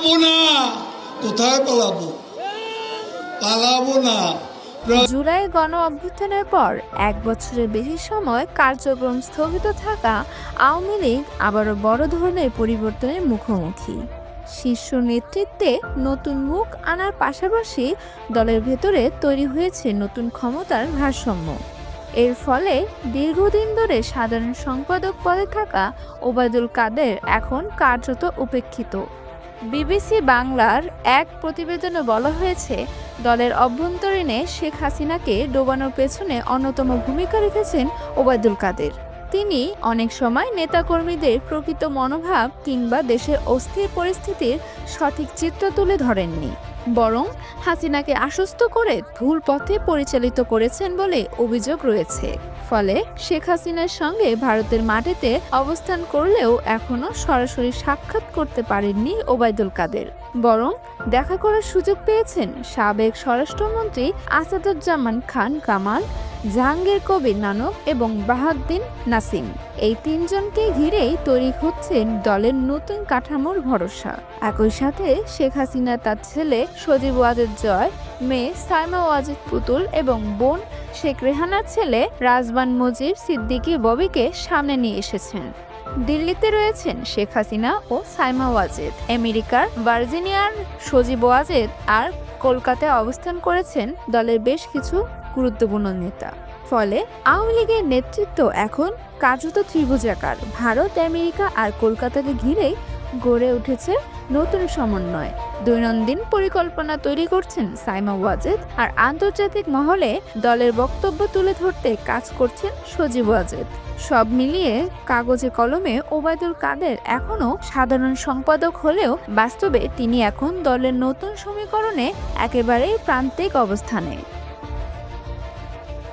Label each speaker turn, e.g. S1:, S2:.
S1: পালাবো না। কোথায় পালাবো? পালাবো না।
S2: জুলাই গণ অভ্যুত্থানের পর এক বছরের বেশি সময় কার্যক্রম স্থগিত থাকা আওয়ামী লীগ আবারও বড় ধরনের পরিবর্তনের মুখোমুখি। শীর্ষ নেতৃত্বে নতুন মুখ আনার পাশাপাশি দলের ভেতরে তৈরি হয়েছে নতুন ক্ষমতার ভারসাম্য। এর ফলে দীর্ঘদিন ধরে সাধারণ সম্পাদক পদে থাকা ওবায়দুল কাদের এখন কার্যত উপেক্ষিত। বিবিসি বাংলার এক প্রতিবেদনে বলা হয়েছে, দলের অভ্যন্তরীণে শেখ হাসিনাকে ডোবানোর পেছনে অন্যতম ভূমিকা রেখেছেন ওবায়দুল কাদের। তিনি অনেক সময় নেতাকর্মীদের প্রকৃত মনোভাব কিংবা দেশের অস্থির পরিস্থিতির সঠিক চিত্র তুলে ধরেননি। বরং হাসিনাকে আশ্বস্ত করে ভুল পথে পরিচালিত করেছেন বলে অভিযোগ রয়েছে। ফলে শেখ হাসিনার সঙ্গে ভারতের মাটিতে অবস্থান করলেও এখনও সরাসরি সাক্ষাৎ করতে পারেননি ওবায়দুল কাদের। বরং দেখা করার সুযোগ পেয়েছেন সাবেক স্বরাষ্ট্রমন্ত্রী আসাদুজ্জামান খান কামাল, জাহাঙ্গীর কবির নানক এবং বাহাদ্দিন নাসিম। এই তিনজনকে ঘিরেই তৈরি হচ্ছেন দলের নতুন কাঠামোর ভরসা। একই সাথে শেখ হাসিনা, তার ছেলে সজীব ওয়াজেদ জয়, মেয়ে সাইমা ওয়াজেদ পুতুল এবং বোন শেখ রেহানার ছেলে রাজবান মুজিব সিদ্দিকী ববিকে সামনে নিয়ে এসেছেন। দিল্লিতে রয়েছেন শেখ হাসিনা ও সাইমা ওয়াজেদ। আমেরিকার ভার্জিনিয়ার সজীব ওয়াজেদ আর কলকাতায় অবস্থান করেছেন দলের বেশ কিছু গুরুত্বপূর্ণ নেতা। ফলে আওয়ামী লীগের নেতৃত্ব এখন কার্যত ত্রিভুজাকার। ভারত, আমেরিকা আর কলকাতাকে ঘিরেই গড়ে উঠেছে নতুন সমন্বয়। দৈনন্দিন পরিকল্পনা তৈরি করছেন সাইমা ওয়াজেদ আর আন্তর্জাতিক মহলে দলের বক্তব্য তুলে ধরতে কাজ করছেন সজীব ওয়াজেদ। সব মিলিয়ে কাগজে কলমে ওবায়দুল কাদের এখনও সাধারণ সম্পাদক হলেও বাস্তবে তিনি এখন দলের নতুন সমীকরণে একেবারেই প্রান্তিক অবস্থানে।